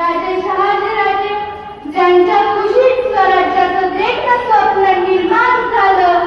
राजे ज्यांच्या कुशीत स्वराज्याचं देखणं स्वप्न निर्माण झालं.